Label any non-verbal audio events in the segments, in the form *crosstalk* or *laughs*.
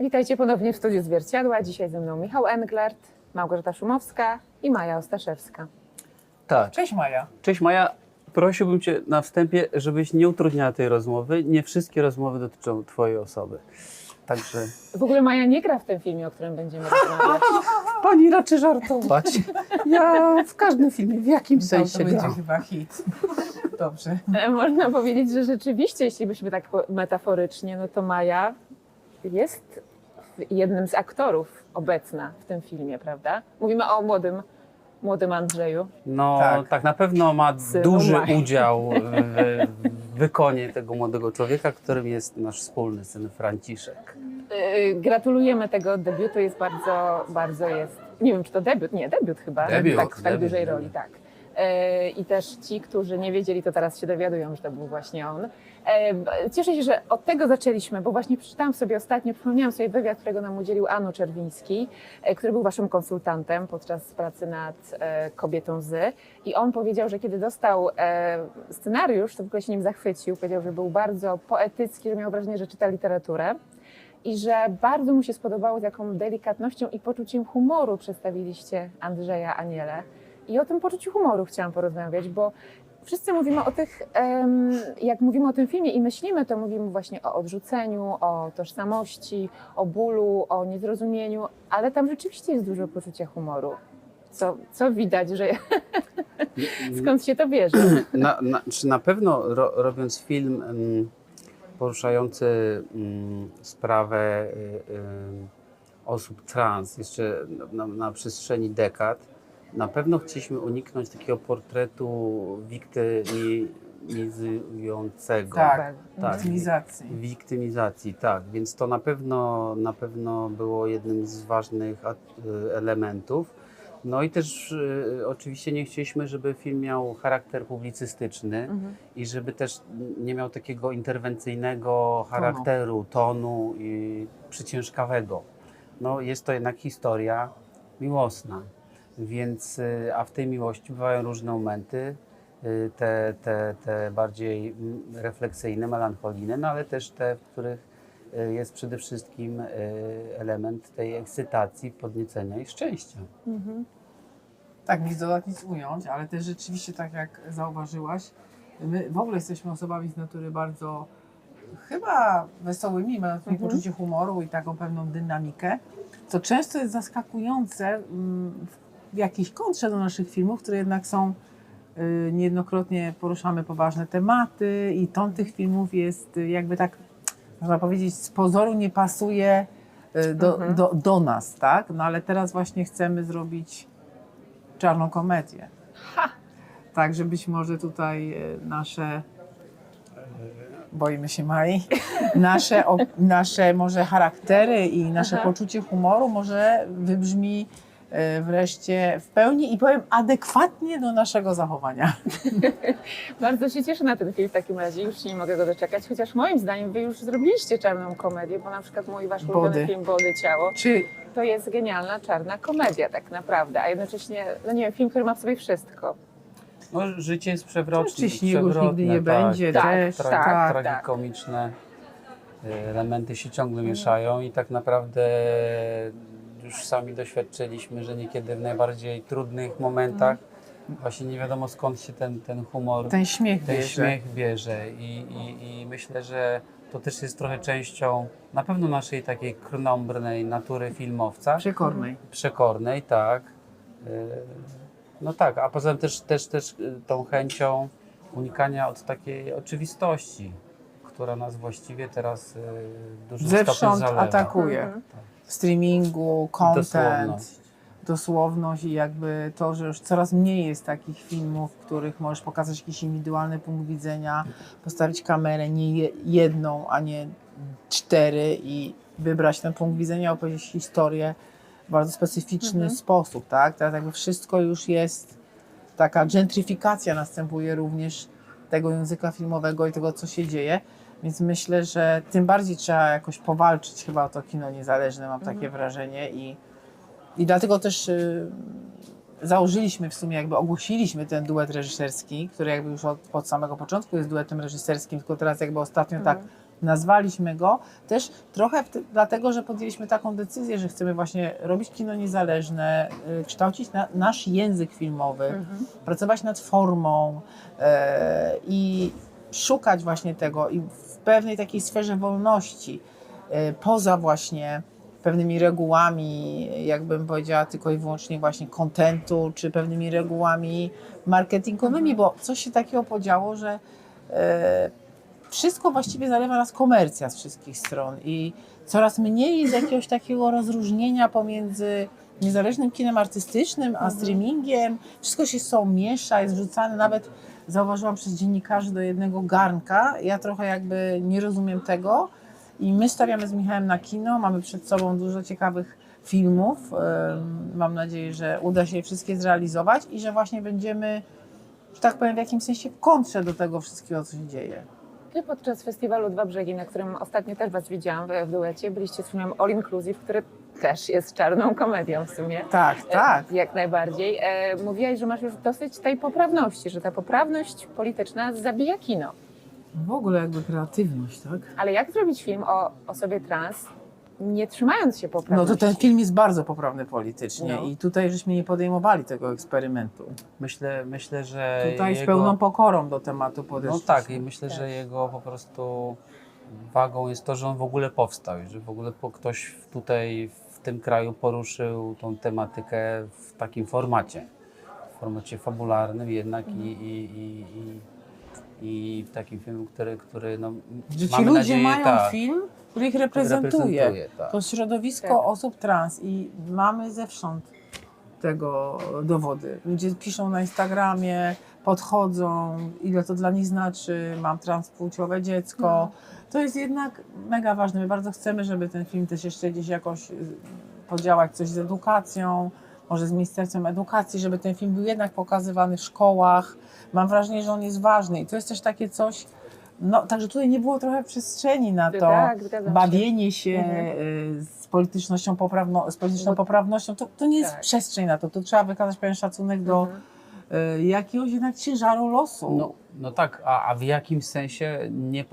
Witajcie ponownie w studiu Zwierciadła. Dzisiaj ze mną Michał Englert, Małgorzata Szumowska i Maja Ostaszewska. Tak. Cześć Maja. Cześć Maja. Prosiłbym Cię na wstępie, żebyś nie utrudniała tej rozmowy. Nie wszystkie rozmowy dotyczą Twojej osoby. Także W ogóle Maja nie gra w tym filmie, o którym będziemy *laughs* rozmawiać. pani raczy żartować. Ja w każdym filmie w jakimś To, sensie to będzie gram. chyba hit. Dobrze. E, Można powiedzieć, że rzeczywiście, jeśli byśmy tak metaforycznie, no to Maja jest jednym z aktorów obecna w tym filmie, prawda? Mówimy o młodym, młodym Andrzeju. No tak. Tak. na pewno ma Synu duży Maji. udział *laughs* w, w wykonie tego młodego człowieka, którym jest nasz wspólny syn Franciszek. E, Gratulujemy tego debiutu, jest bardzo, bardzo jest. Nie wiem, czy to debiut? Nie, debiut chyba. Debiut, tak, w tak debiut, dużej debiut. roli, tak. E, I też ci, którzy nie wiedzieli, to teraz się dowiadują, że to był właśnie on. E, Cieszę się, że od tego zaczęliśmy, bo właśnie przeczytałam sobie ostatnio, przypomniałam sobie wywiad, którego nam udzielił Anu Czerwiński, e, który był waszym konsultantem podczas pracy nad e, Kobietą Z. I on powiedział, że kiedy dostał scenariusz, to w ogóle się nim zachwycił. Powiedział, że był bardzo poetycki, że miał wrażenie, że czyta literaturę i że bardzo mu się spodobało, z jaką delikatnością i poczuciem humoru przedstawiliście Andrzeja Aniele. I o tym poczuciu humoru chciałam porozmawiać, bo wszyscy mówimy o tych, jak mówimy o tym filmie i myślimy, to mówimy właśnie o odrzuceniu, o tożsamości, o bólu, o niezrozumieniu, ale tam rzeczywiście jest dużo poczucia humoru. Co, co widać, że *laughs* skąd się to bierze? *clears throat* Na, na, czy na pewno ro, robiąc film poruszający mm, sprawę y, y, osób trans jeszcze na, na przestrzeni dekad, na pewno chcieliśmy uniknąć takiego portretu wiktymizującego. Tak. Tak. Optymizacji. Wiktymizacji, tak. Więc to na pewno, na pewno było jednym z ważnych elementów. No i też y, oczywiście nie chcieliśmy, żeby film miał charakter publicystyczny Mhm. i żeby też nie miał takiego interwencyjnego charakteru, tonu i przyciężkawego. No jest to jednak historia miłosna, więc y, a w tej miłości bywają różne momenty, y, te, te, te bardziej mm, refleksyjne, melancholijne, no ale też te, w których y, jest przede wszystkim element tej ekscytacji, podniecenia i szczęścia. Mhm. Tak, nic dodać, nic ująć, ale też rzeczywiście, tak jak zauważyłaś, my w ogóle jesteśmy osobami z natury bardzo chyba wesołymi, mając Mhm. poczucie humoru i taką pewną dynamikę, co często jest zaskakujące mm, w jakiejś kontrze do naszych filmów, które jednak są y, niejednokrotnie poruszamy poważne tematy i ton tych filmów jest y, jakby tak, można powiedzieć, z pozoru nie pasuje y, do, Mhm. do, do nas, tak? No ale teraz właśnie chcemy zrobić czarną komedię. Tak, że być może tutaj y, nasze boimy się Mai, *laughs* nasze, o, nasze może charaktery i nasze Aha. poczucie humoru może wybrzmi wreszcie w pełni i powiem adekwatnie do naszego zachowania. *laughs* Bardzo się cieszę na ten film w takim razie, już się nie mogę go doczekać, chociaż moim zdaniem wy już zrobiliście czarną komedię, bo na przykład mój wasz ulubiony Body. film Body Ciało Czy to jest genialna czarna komedia tak naprawdę, a jednocześnie, no nie wiem, film, który ma w sobie wszystko. No, życie jest przewrotne. Czy śniegu już nigdy nie będzie, tak, też, tra- tak, tak. tragikomiczne y, elementy się ciągle mieszają i tak naprawdę już sami doświadczyliśmy, że niekiedy w najbardziej trudnych momentach właśnie nie wiadomo skąd się ten, ten humor, ten śmiech ten bierze. śmiech bierze I, i, i myślę, że to też jest trochę częścią na pewno naszej takiej krnąbrnej natury filmowca, Przekornej. przekornej, tak. Y, No tak, a poza tym też, też, też y, tą chęcią unikania od takiej oczywistości, która nas właściwie teraz y, w dużym stopniu Zewsząd zalewa. atakuje. Mhm. Streamingu, content, Dosłowność. dosłowność i jakby to, że już coraz mniej jest takich filmów, w których możesz pokazać jakiś indywidualny punkt widzenia, postawić kamerę nie je- jedną, a nie cztery i wybrać ten punkt widzenia, opowiedzieć historię w bardzo specyficzny Mhm. sposób, tak? Teraz jakby wszystko już jest, taka gentryfikacja następuje również tego języka filmowego i tego, co się dzieje. Więc myślę, że tym bardziej trzeba jakoś powalczyć chyba o to kino niezależne, mam takie wrażenie. I, i dlatego też y, założyliśmy w sumie, jakby ogłosiliśmy ten duet reżyserski, który jakby już od, od samego początku jest duetem reżyserskim, tylko teraz jakby ostatnio tak nazwaliśmy go też trochę dlatego, że podjęliśmy taką decyzję, że chcemy właśnie robić kino niezależne, y, kształcić na, nasz język filmowy, Mhm. pracować nad formą e, i szukać właśnie tego i w pewnej takiej sferze wolności, e, poza właśnie pewnymi regułami, jakbym powiedziała, tylko i wyłącznie właśnie kontentu, czy pewnymi regułami marketingowymi, bo coś się takiego podziało, że e, wszystko właściwie zalewa nas komercja z wszystkich stron i coraz mniej jest jakiegoś takiego rozróżnienia pomiędzy niezależnym kinem artystycznym, a streamingiem. Wszystko się z sobą miesza, jest wrzucane nawet, zauważyłam przez dziennikarzy do jednego garnka. Ja trochę jakby nie rozumiem tego i my stawiamy z Michałem na kino, mamy przed sobą dużo ciekawych filmów. Mam nadzieję, że uda się je wszystkie zrealizować i że właśnie będziemy, że tak powiem, w jakimś sensie w kontrze do tego wszystkiego, co się dzieje. Wy podczas festiwalu Dwa Brzegi, na którym ostatnio też Was widziałam w, w duecie, byliście z filmem All Inclusive, który też jest czarną komedią w sumie. Tak, tak. E, Jak najbardziej. E, mówiłaś, że masz już dosyć tej poprawności, że ta poprawność polityczna zabija kino. W ogóle jakby kreatywność, tak? Ale jak zrobić film o osobie trans, nie trzymając się No poprawności? to ten film jest bardzo poprawny politycznie No. i tutaj żeśmy nie podejmowali tego eksperymentu. Myślę, myślę że Tutaj z jego... pełną pokorą do tematu No podeszliśmy. tak, i myślę, Tak. że jego po prostu wagą jest to, że on w ogóle powstał i że w ogóle ktoś tutaj w tym kraju poruszył tą tematykę w takim formacie. W formacie fabularnym jednak i, i, i, i, i w takim filmie, który, który no, Że ci mamy ludzie nadzieję, mają tak, film, który ich reprezentuje. reprezentuje, tak. To środowisko Tak. osób trans i mamy zewsząd tego dowody. Ludzie piszą na Instagramie, podchodzą, ile to dla nich znaczy, mam transpłciowe dziecko. No. To jest jednak mega ważne. My bardzo chcemy, żeby ten film też jeszcze gdzieś jakoś y, podziałać coś z edukacją, może z Ministerstwem Edukacji, żeby ten film był jednak pokazywany w szkołach. Mam wrażenie, że on jest ważny i to jest też takie coś, no także tutaj nie było trochę przestrzeni na to Tak, zgadzam się. bawienie się Mhm. y, z politycznością poprawno, z polityczną Bo- poprawnością, to, to nie jest Tak. przestrzeń na to. To trzeba wykazać pewien szacunek do Mhm. Y, jakiegoś jednak ciężaru losu. No, no tak, a, a w jakim sensie nie,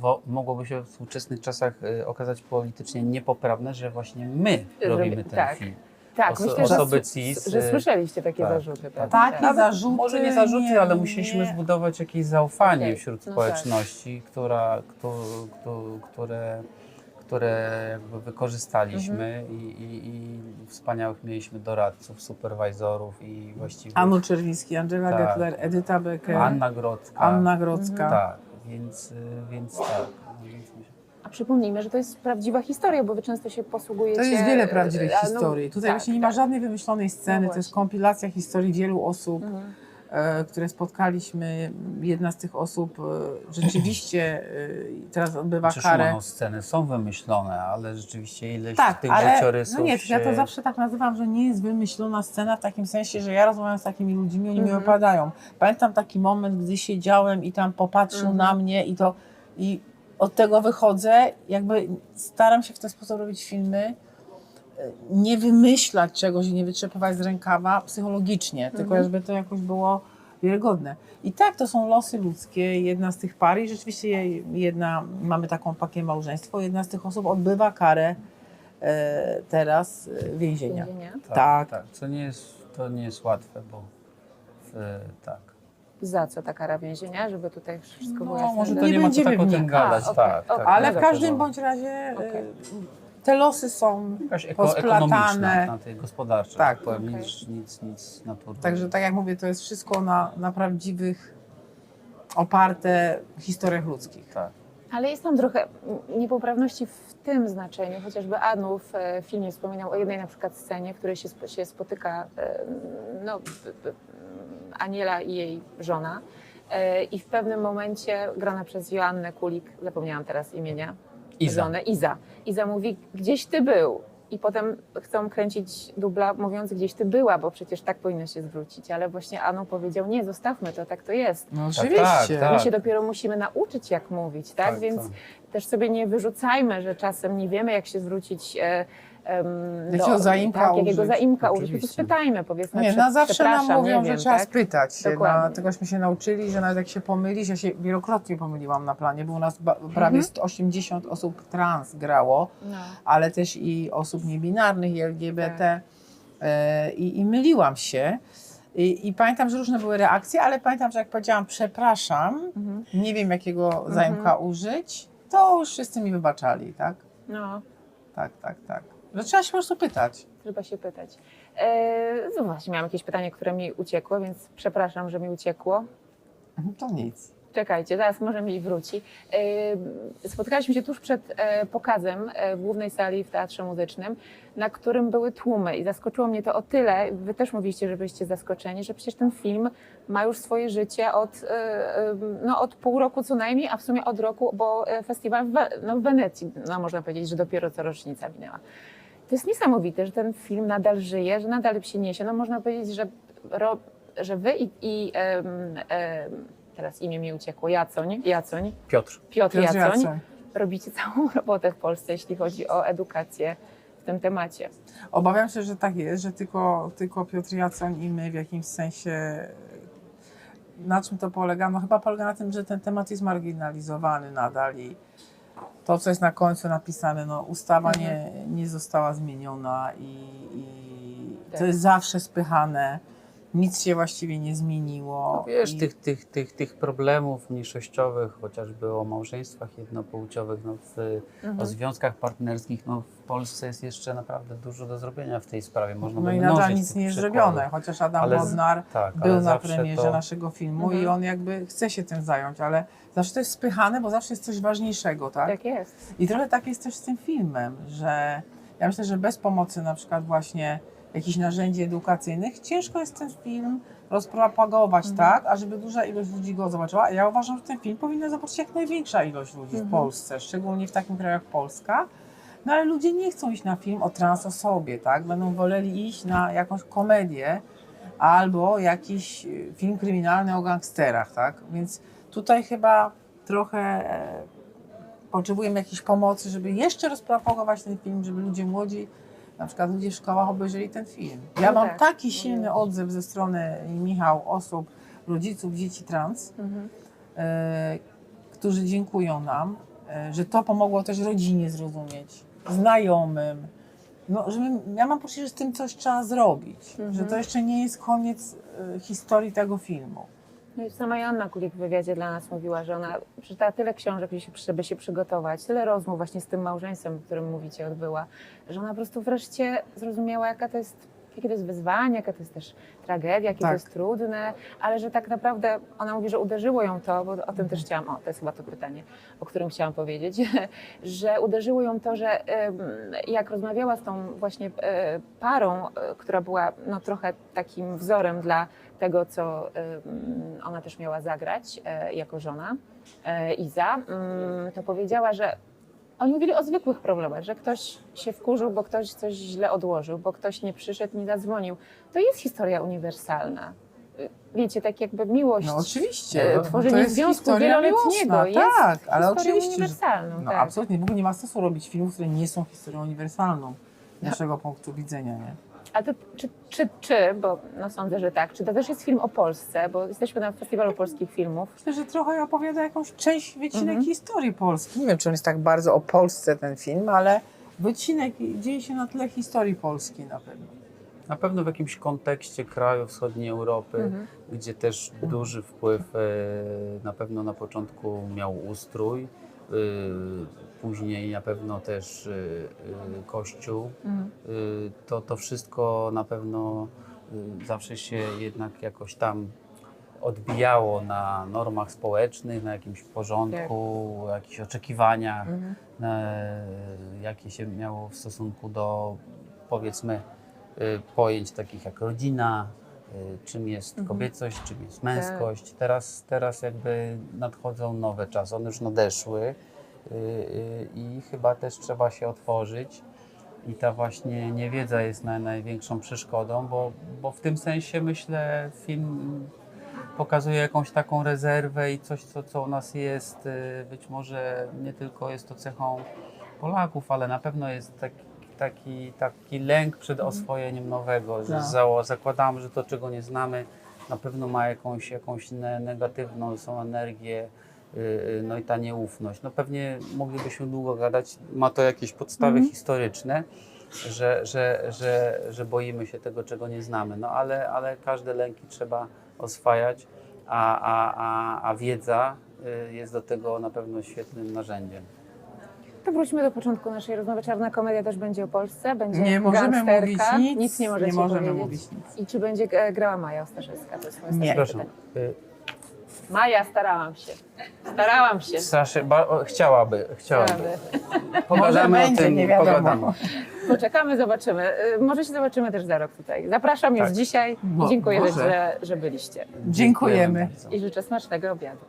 wo, mogłoby się w współczesnych czasach y, okazać politycznie niepoprawne, że właśnie my robimy ten tak. film. Tak, Oso- myślę, że, osoby s- cis, że słyszeliście takie tak, zarzuty. tak. prawda? Takie zarzuty. Może nie zarzuty, nie, ale musieliśmy nie. zbudować jakieś zaufanie Okej, wśród no społeczności, która, kto, kto, które, które jakby wykorzystaliśmy Mhm. i, i, i wspaniałych mieliśmy doradców, superwizorów i właściwie Anu Czerwiński, Angela Tak. Gettler, Edyta Becker, Anna Grodzka. Anna Grodzka. Tak, więc, więc tak. No, A przypomnijmy, że to jest prawdziwa historia, bo wy często się posługujecie... To jest wiele prawdziwych a, no, historii. Tutaj tak, właśnie nie ma tak. żadnej wymyślonej sceny, No to jest kompilacja historii wielu osób, Mhm. E, które spotkaliśmy. Jedna z tych osób e, rzeczywiście e, teraz odbywa Znaczy, karę. no, sceny są wymyślone, ale rzeczywiście ileś Tak, tych ale życiorysów no nie, się... ja to zawsze tak nazywam, że nie jest wymyślona scena w takim sensie, że ja rozmawiam z takimi ludźmi, oni mi Mhm. opowiadają. Pamiętam taki moment, gdy siedziałem i tam popatrzył Mhm. na mnie i to i od tego wychodzę, jakby staram się w ten sposób robić filmy, nie wymyślać czegoś i nie wytrzepywać z rękawa psychologicznie, tylko Mhm. żeby to jakoś było wiarygodne. I tak, to są losy ludzkie, jedna z tych par i rzeczywiście je- jedna, mamy taką pakię małżeństwo, jedna z tych osób odbywa karę e, teraz e, więzienia. Więzienia. Tak, Tak. tak. Co nie jest, to nie jest łatwe, bo w, tak. Za co ta kara więzienia, żeby tutaj wszystko było No, jasne? może to Nie nie, ma co tak o tym gadać. Tak, okej. tak. Ale No w każdym no. bądź razie e, Okej. Te losy są, Jakaś eko, posplatane. na tej gospodarczej, Tak. tak powiem, Okej. nic, nic, nic naturalnego. także tak jak mówię, to jest wszystko na, na prawdziwych, oparte historiach ludzkich. Tak. Ale jest tam trochę niepoprawności w tym znaczeniu, chociażby Anu w e, filmie wspominał o jednej na przykład scenie, w której się, sp- się spotyka e, no, Aniela i jej żona e, i w pewnym momencie, grana przez Joannę Kulik, zapomniałam teraz imienia, Iza. żonę, Iza. Iza mówi, gdzieś ty był. I potem chcą kręcić dubla, mówiąc, gdzieś ty była, bo przecież tak powinno się zwrócić. Ale właśnie Anu powiedział, nie, zostawmy to, tak to jest. No tak, oczywiście. tak. My się dopiero musimy nauczyć, jak mówić, tak? Tak, Więc tak. też sobie nie wyrzucajmy, że czasem nie wiemy, jak się zwrócić e, em, Jakiego zaimka tak, jakiego użyć. zaimka użyć. Po Oczywiście. spytajmy, powiedzmy, Nie, no zawsze nam mówią, nie że wiem, trzeba tak? spytać się. Dokładnie. No, tegośmy się nauczyli, że nawet jak się pomylisz, ja się wielokrotnie pomyliłam na planie, bo u nas ba- Mhm. prawie 180 osób trans grało, No. ale też i osób niebinarnych, i LGBT. Tak. E, i, I myliłam się. I, I pamiętam, że różne były reakcje, ale pamiętam, że jak powiedziałam przepraszam, Mhm. nie wiem jakiego zaimka użyć, to już wszyscy mi wybaczali, tak? no. Tak, tak, tak. Że trzeba się po prostu pytać. Trzeba się pytać. E, no właśnie, miałam jakieś pytanie, które mi uciekło, więc przepraszam, że mi uciekło. Mhm, To nic. Czekajcie, zaraz może mi wróci. E, Spotkaliśmy się tuż przed e, pokazem w głównej sali w Teatrze Muzycznym, na którym były tłumy i zaskoczyło mnie to o tyle, wy też mówiliście, że byliście zaskoczeni, że przecież ten film ma już swoje życie od, no, od pół roku co najmniej, a w sumie od roku, bo festiwal w, no, w Wenecji, no, można powiedzieć, że dopiero co rocznica minęła. To jest niesamowite, że ten film nadal żyje, że nadal się niesie. No można powiedzieć, że, ro, że wy i, i em, em, teraz imię mi uciekło, Jacoń, Jacoń Piotr. Piotr, Piotr Jacoń, Jacoń. robicie całą *laughs* robotę w Polsce, jeśli chodzi o edukację w tym temacie. Obawiam się, że tak jest, że tylko, tylko Piotr Jacoń i my w jakimś sensie. Na czym to polega? No chyba polega na tym, że ten temat jest marginalizowany nadal i to, co jest na końcu napisane, no ustawa Mhm. nie, nie została zmieniona i, i Tak. to jest zawsze spychane. Nic się właściwie nie zmieniło. No wiesz, I- tych, tych, tych, tych problemów mniejszościowych, chociażby o małżeństwach jednopłciowych, no w, Mhm. o związkach partnerskich, no w Polsce jest jeszcze naprawdę dużo do zrobienia w tej sprawie. Można No i nadal nic nie jest zrobione, chociaż Adam Ale Bodnar Tak, był na premierze to, naszego filmu Mhm. i on jakby chce się tym zająć, ale zawsze to jest spychane, bo zawsze jest coś ważniejszego, tak? Tak jest. I trochę tak jest też z tym filmem, że ja myślę, że bez pomocy na przykład właśnie jakichś narzędzi edukacyjnych ciężko jest ten film rozpropagować Mhm. tak, ażeby duża ilość ludzi go zobaczyła. Ja uważam, że ten film powinna zobaczyć jak największa ilość ludzi w Mhm. Polsce, szczególnie w takim kraju jak Polska. No ale ludzie nie chcą iść na film o trans osobie, tak? Będą woleli iść na jakąś komedię albo jakiś y, film kryminalny o gangsterach, tak? Więc tutaj chyba trochę e, potrzebujemy jakiejś pomocy, żeby jeszcze rozpropagować ten film, żeby ludzie młodzi, na przykład ludzie w szkołach obejrzeli ten film. Ja No mam tak, taki silny mówiłeś. odzew ze strony Michał osób, rodziców dzieci trans, Mhm. e, którzy dziękują nam, e, że to pomogło też rodzinie zrozumieć, znajomym. No, żeby, ja mam poczucie, że z tym coś trzeba zrobić, Mhm. że to jeszcze nie jest koniec e, historii tego filmu. No sama Joanna Kulik w wywiadzie dla nas mówiła, że ona przeczytała tyle książek, żeby się, przygotować, tyle rozmów właśnie z tym małżeństwem, o którym mówicie, odbyła, że ona po prostu wreszcie zrozumiała, jaka to jest, jakie to jest wyzwanie, jaka to jest też tragedia, jakie Tak. to jest trudne, ale że tak naprawdę ona mówi, że uderzyło ją to, bo o tym też chciałam, o to jest chyba to pytanie, o którym chciałam powiedzieć, *laughs* że uderzyło ją to, że jak rozmawiała z tą właśnie e, parą, e, która była no, trochę takim wzorem dla tego, co ona też miała zagrać e, jako żona, e, Iza, mm, to powiedziała, że oni mówili o zwykłych problemach, że ktoś się wkurzył, bo ktoś coś źle odłożył, bo ktoś nie przyszedł, nie zadzwonił. To jest historia uniwersalna. Wiecie, tak jakby miłość, No oczywiście. e, no, tworzenie to jest związku wieloletniego miłosna, jest tak, ale oczywiście, że uniwersalną. No tak. absolutnie, w ogóle nie ma sensu robić filmów, które nie są historią uniwersalną z naszego punktu widzenia, nie? A to czy, czy, czy, bo no sądzę, że tak, czy to też jest film o Polsce, bo jesteśmy na Festiwalu Polskich Filmów. Myślę, że trochę opowiada jakąś część, wycinek Mhm. historii Polski. Nie wiem, czy on jest tak bardzo o Polsce ten film, ale wycinek dzieje się na tle historii Polski na pewno. na pewno w jakimś kontekście kraju wschodniej Europy, Mhm. gdzie też duży wpływ e, na pewno na początku miał ustrój, e, później na pewno też e, e, kościół. Mhm. Y, to, to wszystko na pewno y, zawsze się jednak jakoś tam odbijało na normach społecznych, na jakimś porządku, jakichś oczekiwaniach, Mhm. jakie się miało w stosunku do powiedzmy y, pojęć takich jak rodzina, y, czym jest Mhm. kobiecość, czym jest męskość. Teraz, teraz jakby nadchodzą nowe czasy, one już nadeszły y, y, i chyba też trzeba się otworzyć. I ta właśnie niewiedza jest naj, największą przeszkodą, bo, bo w tym sensie myślę film pokazuje jakąś taką rezerwę i coś, co, co u nas jest. y, Być może nie tylko jest to cechą Polaków, ale na pewno jest taki, taki, taki lęk przed oswojeniem nowego. Że Tak. za- zakładamy, że to, czego nie znamy, na pewno ma jakąś, jakąś ne, negatywną są energię. Y, y, No i ta nieufność. No pewnie moglibyśmy długo gadać. Ma to jakieś podstawy historyczne, że, że, że, że boimy się tego, czego nie znamy. No ale, ale każde lęki trzeba oswajać, a, a, a, a wiedza y, jest do tego na pewno świetnym narzędziem. To wróćmy do początku naszej rozmowy. Czarna komedia też będzie o Polsce, będzie Nie możemy mówić nic, nie możecie nie możemy powiedzieć. mówić nic. I czy będzie e, grała Maja Ostaszewska? To jest moje Nie. Proszę. pytanie. Maja, starałam się. Starałam się. Straszy, ba, o, chciałaby, chciałaby. Pogadamy Może o tym, nie wiadomo. pogadamy. Poczekamy, zobaczymy. Y, Może się zobaczymy też za rok tutaj. Zapraszam już Tak. dzisiaj. Mo- Dziękuję, może. że, że byliśmy. Dziękujemy. bardzo. I życzę smacznego obiadu.